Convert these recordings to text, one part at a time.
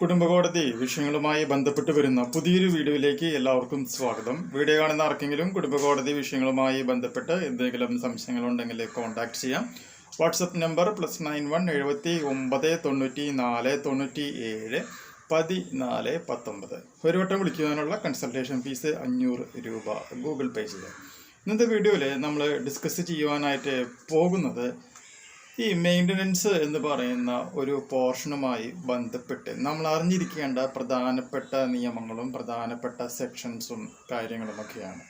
കുടുംബകോടതി വിഷയങ്ങളുമായി ബന്ധപ്പെട്ട് വരുന്ന പുതിയൊരു വീഡിയോയിലേക്ക് എല്ലാവർക്കും സ്വാഗതം. വീഡിയോ കാണുന്ന ആർക്കെങ്കിലും കുടുംബകോടതി വിഷയങ്ങളുമായി ബന്ധപ്പെട്ട് എന്തെങ്കിലും സംശയങ്ങളുണ്ടെങ്കിൽ കോൺടാക്ട് ചെയ്യാം. WhatsApp number plus nine one എഴുപത്തി ഒമ്പത് തൊണ്ണൂറ്റി നാല് തൊണ്ണൂറ്റി ഏഴ് പതിനാല് പത്തൊമ്പത്. ഒരു വട്ടം വിളിക്കുവാനുള്ള കൺസൾട്ടേഷൻ ഫീസ് അഞ്ഞൂറ് രൂപ ഗൂഗിൾ പേ ചെയ്യാം. ഇന്നത്തെ വീഡിയോയിൽ നമ്മൾ ഡിസ്കസ് ചെയ്യുവാനായിട്ട് പോകുന്നത് ഈ മെയിന്റനൻസ് എന്ന് പറയുന്ന ഒരു പോർഷനുമായി ബന്ധപ്പെട്ട് നമ്മൾ അറിഞ്ഞിരിക്കേണ്ട പ്രധാനപ്പെട്ട നിയമങ്ങളും പ്രധാനപ്പെട്ട സെക്ഷൻസും കാര്യങ്ങളുമൊക്കെയാണ്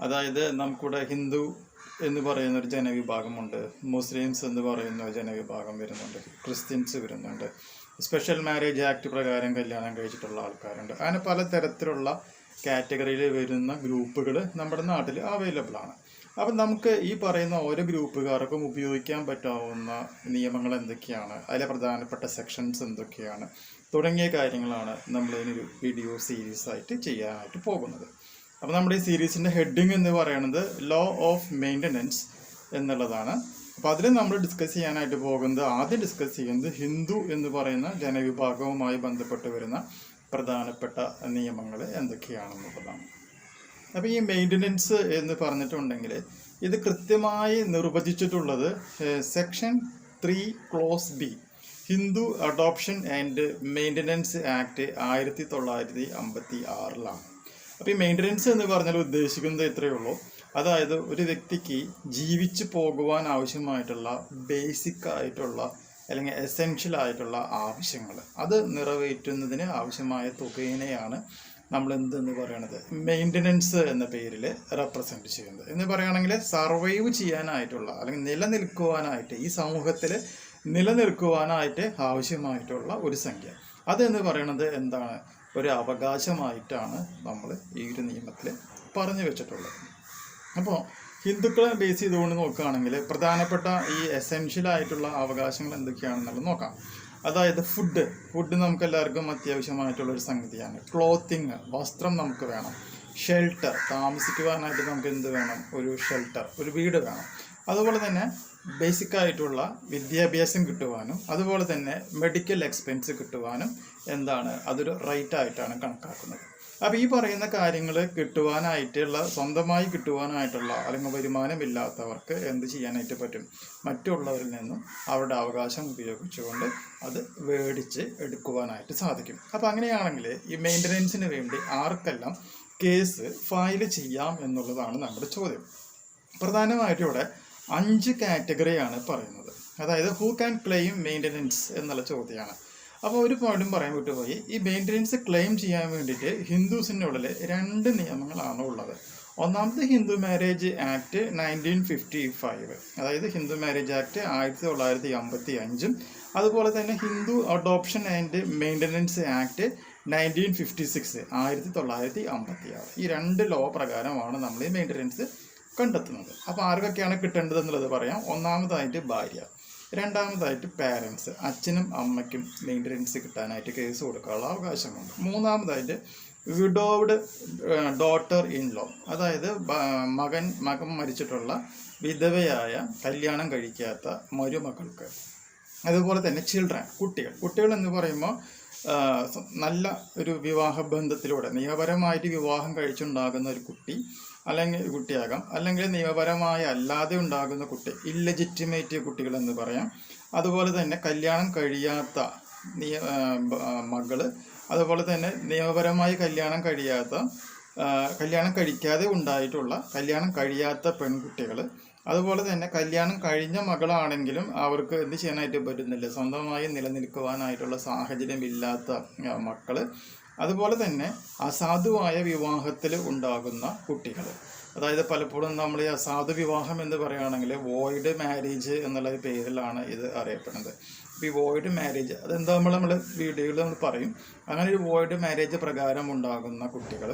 അതായത് നമുക്കിവിടെ ഹിന്ദു എന്ന് പറയുന്ന ഒരു ജനവിഭാഗമുണ്ട് മുസ്ലിംസ് എന്ന് പറയുന്ന ഒരു ജനവിഭാഗം വരുന്നുണ്ട് ക്രിസ്ത്യൻസ് വരുന്നുണ്ട് സ്പെഷ്യൽ മാരേജ് ആക്ട് പ്രകാരം കല്യാണം കഴിച്ചിട്ടുള്ള ആൾക്കാരുണ്ട്. അങ്ങനെ പലതരത്തിലുള്ള കാറ്റഗറിയിൽ വരുന്ന ഗ്രൂപ്പുകൾ നമ്മുടെ നാട്ടിൽ അവൈലബിൾ ആണ്. അപ്പം നമുക്ക് ഈ പറയുന്ന ഓരോ ഗ്രൂപ്പുകാർക്കും ഉപയോഗിക്കാൻ പറ്റാവുന്ന നിയമങ്ങൾ എന്തൊക്കെയാണ്? അതിലെ പ്രധാനപ്പെട്ട സെക്ഷൻസ് എന്തൊക്കെയാണ്? തുടങ്ങിയ കാര്യങ്ങളാണ് നമ്മൾ ഇതിനൊരു വീഡിയോ സീരീസ് ആയിട്ട് ചെയ്യാനായിട്ട് പോകുന്നത്. അപ്പോൾ നമ്മുടെ ഈ സീരീസിന്റെ ഹെഡിങ് എന്ന് പറയുന്നത് ലോ ഓഫ് മെയിന്റനൻസ് എന്നുള്ളതാണ്. അപ്പോൾ അതിൽ നമ്മൾ ഡിസ്കസ് ചെയ്യാനായിട്ട് പോകുന്നത് ആദ്യം ഡിസ്കസ് ചെയ്യുന്നത് ഹിന്ദു എന്ന് പറയുന്ന ജനവിഭാഗവുമായി ബന്ധപ്പെട്ട് വരുന്ന പ്രധാനപ്പെട്ട നിയമങ്ങൾ എന്തൊക്കെയാണെന്നുള്ളതാണ്. അപ്പോൾ ഈ മെയിന്റനൻസ് എന്ന് പറഞ്ഞിട്ടുണ്ടെങ്കിൽ ഇത് കൃത്യമായി നിർവചിച്ചിട്ടുള്ളത് section three clause B Hindu adoption and maintenance act ആയിരത്തി തൊള്ളായിരത്തി അമ്പത്തി ആറിലാണ് അപ്പോൾ ഈ മെയിന്റനൻസ് എന്ന് പറഞ്ഞാൽ ഉദ്ദേശിക്കുന്നത് ഇത്രയേ ഉള്ളൂ. അതായത് ഒരു വ്യക്തിക്ക് ജീവിച്ചു പോകുവാൻ ആവശ്യമായിട്ടുള്ള ബേസിക് ആയിട്ടുള്ള അല്ലെങ്കിൽ എസെൻഷ്യൽ ആയിട്ടുള്ള ആവശ്യങ്ങൾ അത് നിറവേറ്റുന്നതിന് ആവശ്യമായ തുകയിനെയാണ് നമ്മൾ എന്തെന്ന് പറയണത്? മെയിന്റനൻസ് എന്ന പേരിൽ റെപ്രസെന്റ് ചെയ്യുന്നത്. എന്ന് പറയുകയാണെങ്കിൽ സർവൈവ് ചെയ്യാനായിട്ടുള്ള അല്ലെങ്കിൽ നിലനിൽക്കുവാനായിട്ട് ഈ സമൂഹത്തിൽ നിലനിൽക്കുവാനായിട്ട് ആവശ്യമായിട്ടുള്ള ഒരു സംഖ്യ. അതെന്ന് പറയുന്നത് എന്താണ്? ഒരു അവകാശമായിട്ടാണ് നമ്മൾ ഈ ഒരു നിയമത്തിൽ പറഞ്ഞു വെച്ചിട്ടുള്ളത്. അപ്പോൾ ഹിന്ദുക്കളെ ബേസ് ചെയ്തുകൊണ്ട് നോക്കുകയാണെങ്കിൽ പ്രധാനപ്പെട്ട ഈ എസെൻഷ്യൽ ആയിട്ടുള്ള അവകാശങ്ങൾ എന്തൊക്കെയാണെന്നുള്ളത് നോക്കാം. അതായത് ഫുഡ് ഫുഡ് നമുക്ക് എല്ലാവർക്കും അത്യാവശ്യമായിട്ടുള്ള ഒരു സംഗതിയാണ്. ക്ലോത്തിങ് വസ്ത്രം നമുക്ക് വേണം. ഷെൽട്ടർ താമസിക്കുവാനായിട്ട് നമുക്ക് എന്ത് വേണം? ഒരു ഷെൽട്ടർ ഒരു വീട് വേണം. അതുപോലെ തന്നെ ബേസിക് ആയിട്ടുള്ള വിദ്യാഭ്യാസം കിട്ടുവാനും അതുപോലെ തന്നെ മെഡിക്കൽ എക്സ്പെൻസ് കിട്ടുവാനും എന്താണ്? അതൊരു റൈറ്റ് ആയിട്ടാണ് കണക്കാക്കുന്നത്. അപ്പോൾ ഈ പറയുന്ന കാര്യങ്ങൾ കിട്ടുവാനായിട്ടുള്ള സ്വന്തമായി കിട്ടുവാനായിട്ടുള്ള അല്ലെങ്കിൽ വരുമാനമില്ലാത്തവർക്ക് എന്ത് ചെയ്യാനായിട്ട് പറ്റും? മറ്റുള്ളവരിൽ നിന്നും അവരുടെ അവകാശം ഉപയോഗിച്ചുകൊണ്ട് അത് മേടിച്ച് എടുക്കുവാനായിട്ട് സാധിക്കും. അപ്പോൾ അങ്ങനെയാണെങ്കിൽ ഈ മെയിന്റനൻസിന് വേണ്ടി ആർക്കെല്ലാം കേസ് ഫയൽ ചെയ്യാം എന്നുള്ളതാണ് നമ്മുടെ ചോദ്യം. പ്രധാനമായിട്ടും ഇവിടെ അഞ്ച് കാറ്റഗറിയാണ് പറയുന്നത്. അതായത് ഹൂ ക്യാൻ ക്ലെയിം മെയിന്റനൻസ് എന്നുള്ള ചോദ്യമാണ് അപ്പോൾ ഒരു പോയിന്റും പറയാൻ വിട്ടുപോയി. ഈ മെയിന്റനൻസ് ക്ലെയിം ചെയ്യാൻ വേണ്ടിയിട്ട് ഹിന്ദുസിന്റെ ഉള്ളിൽ രണ്ട് നിയമങ്ങളാണ് ഉള്ളത്. ഒന്നാമത് Hindu marriage act nineteen fifty five അതായത് ഹിന്ദു മാരേജ് ആക്ട് ആയിരത്തി തൊള്ളായിരത്തി അമ്പത്തി അഞ്ചും അതുപോലെ തന്നെ Hindu adoption and maintenance act nineteen fifty six ആയിരത്തി തൊള്ളായിരത്തി അമ്പത്തി ആറ് ഈ രണ്ട് ലോ പ്രകാരമാണ് നമ്മൾ ഈ മെയിന്റനൻസ് കണ്ടെത്തുന്നത്. അപ്പോൾ ആർക്കൊക്കെയാണ് കിട്ടേണ്ടത് എന്നുള്ളത് പറയാം. ഒന്നാമതായിട്ട് ഭാര്യ. രണ്ടാമതായിട്ട് പാരൻസ് അച്ഛനും അമ്മയ്ക്കും മെയിന്റനൻസ് കിട്ടാനായിട്ട് കേസ് കൊടുക്കാനുള്ള അവകാശമുണ്ട്. മൂന്നാമതായിട്ട് വിഡോവ്ഡ് ഡോട്ടർ ഇൻ ലോ അതായത് മകൻ മകൻ മരിച്ചിട്ടുള്ള വിധവയായ കല്യാണം കഴിക്കാത്ത മരുമക്കൾക്ക്. അതുപോലെ തന്നെ ചിൽഡ്രൻ കുട്ടികൾ. കുട്ടികൾ എന്ന് പറയുമ്പോൾ നല്ല ഒരു വിവാഹ ബന്ധത്തിലൂടെ നിയമപരമായിട്ട് വിവാഹം കഴിച്ചുണ്ടാകുന്ന ഒരു കുട്ടി അല്ലെങ്കിൽ കുട്ടിയാകാം. അല്ലെങ്കിൽ നിയമപരമായി അല്ലാതെ ഉണ്ടാകുന്ന കുട്ടി ഇല്ലജിറ്റിമേറ്റ് കുട്ടികൾ എന്ന് പറയാം. അതുപോലെ തന്നെ കല്യാണം കഴിയാത്ത നിയ മകൾ. അതുപോലെ തന്നെ നിയമപരമായി കല്യാണം കഴിയാത്ത കല്യാണം കഴിക്കാതെ ഉണ്ടായിട്ടുള്ള കല്യാണം കഴിയാത്ത പെൺകുട്ടികൾ അതുപോലെ തന്നെ കല്യാണം കഴിഞ്ഞ മകളാണെങ്കിലും അവർക്ക് എന്ത് ചെയ്യാനായിട്ട് പറ്റുന്നില്ല. സ്വന്തമായി നിലനിൽക്കുവാനായിട്ടുള്ള സാഹചര്യം ഇല്ലാത്ത ആ, മക്കൾ. അതുപോലെ തന്നെ അസാധുവായ വിവാഹത്തിൽ ഉണ്ടാകുന്ന കുട്ടികൾ. അതായത് പലപ്പോഴും നമ്മൾ ഈ അസാധു വിവാഹം എന്ന് പറയുകയാണെങ്കിൽ വോയിഡ് മാരേജ് എന്നുള്ള പേരിലാണ് ഇത് അറിയപ്പെടുന്നത്. ഈ വോയിഡ് മാരേജ് അതെന്താ നമ്മൾ നമ്മൾ വീഡിയോയിൽ നമ്മൾ പറയും. അങ്ങനെ ഒരു വോയിഡ് മാരേജ് പ്രകാരം ഉണ്ടാകുന്ന കുട്ടികൾ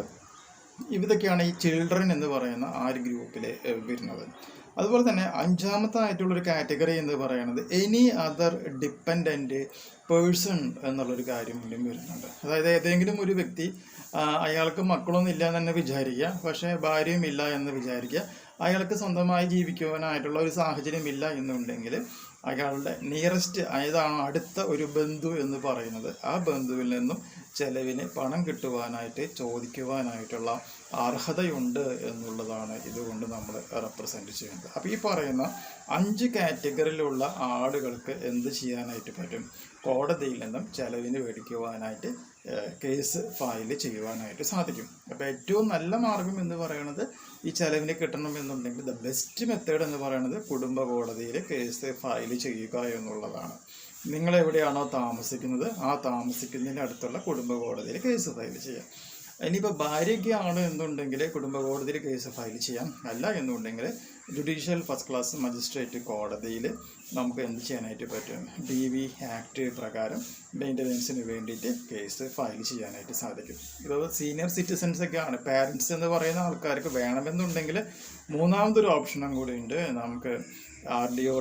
ഇതൊക്കെയാണ് ഈ ചിൽഡ്രൻ എന്ന് പറയുന്ന ആ ഒരു ഗ്രൂപ്പിൽ വരുന്നത്. അതുപോലെ തന്നെ അഞ്ചാമത്തെ ആയിട്ടുള്ളൊരു കാറ്റഗറി എന്ന് പറയുന്നത് എനി അതർ ഡിപ്പെൻഡന്റ് പേഴ്സൺ എന്നുള്ളൊരു കാര്യം കൂടി വരുന്നുണ്ട്. അതായത് ഏതെങ്കിലും ഒരു വ്യക്തി അയാൾക്ക് മക്കളൊന്നും ഇല്ല എന്ന് തന്നെ വിചാരിക്കുക പക്ഷേ ഭാര്യയും ഇല്ല എന്ന് വിചാരിക്കുക അയാൾക്ക് സ്വന്തമായി ജീവിക്കുവാനായിട്ടുള്ള ഒരു സാഹചര്യം ഇല്ല എന്നുണ്ടെങ്കിൽ അയാളുടെ നിയറസ്റ്റ് ഏതാണോ അടുത്ത ഒരു ബന്ധു എന്ന് പറയുന്നത്. ആ ബന്ധുവിൽ നിന്നും ചെലവിന് പണം കിട്ടുവാനായിട്ട് ചോദിക്കുവാനായിട്ടുള്ള അർഹതയുണ്ട് എന്നുള്ളതാണ് ഇതുകൊണ്ട് നമ്മൾ റെപ്രസെന്റ് ചെയ്യുന്നത്. അപ്പോൾ ഈ പറയുന്ന അഞ്ച് കാറ്റഗറിയിലുള്ള ആളുകൾക്ക് എന്ത് ചെയ്യാനായിട്ട് പറ്റും? കോടതിയിൽ നിന്നും ചെലവിന് മേടിക്കുവാനായിട്ട് കേസ് ഫയൽ ചെയ്യുവാനായിട്ട് സാധിക്കും. അപ്പോൾ ഏറ്റവും നല്ല മാർഗം എന്ന് പറയുന്നത് ഈ ചെലവിന് കിട്ടണമെന്നുണ്ടെങ്കിൽ ദ ബെസ്റ്റ് മെത്തേഡ് എന്ന് പറയുന്നത് കുടുംബ കോടതിയിൽ കേസ് ഫയൽ ചെയ്യുക എന്നുള്ളതാണ്. നിങ്ങൾ എവിടെയാണോ താമസിക്കുന്നത് ആ താമസിക്കുന്നതിന് അടുത്തുള്ള കുടുംബ കോടതിയിൽ കേസ് ഫയൽ ചെയ്യാം. ഇനിയിപ്പോൾ ഭാര്യയ്ക്കാണ് എന്നുണ്ടെങ്കിൽ കുടുംബ കോടതിയിൽ കേസ് ഫയൽ ചെയ്യാം. അല്ല എന്നുണ്ടെങ്കിൽ ജുഡീഷ്യൽ ഫസ്റ്റ് ക്ലാസ് മജിസ്ട്രേറ്റ് കോടതിയിൽ നമുക്ക് എന്ത് ചെയ്യാനായിട്ട് പറ്റും? ഡി വി ആക്ട് പ്രകാരം മെയിന്റനൻസിന് വേണ്ടിയിട്ട് കേസ് ഫയൽ ചെയ്യാനായിട്ട് സാധിക്കും. ഇപ്പോൾ സീനിയർ സിറ്റിസൺസ് ആണ് പാരൻസ് എന്ന് പറയുന്ന ആൾക്കാർക്ക് വേണമെന്നുണ്ടെങ്കിൽ മൂന്നാമതൊരു ഓപ്ഷനും കൂടി ഉണ്ട്. നമുക്ക് ആർ ഡി ഒ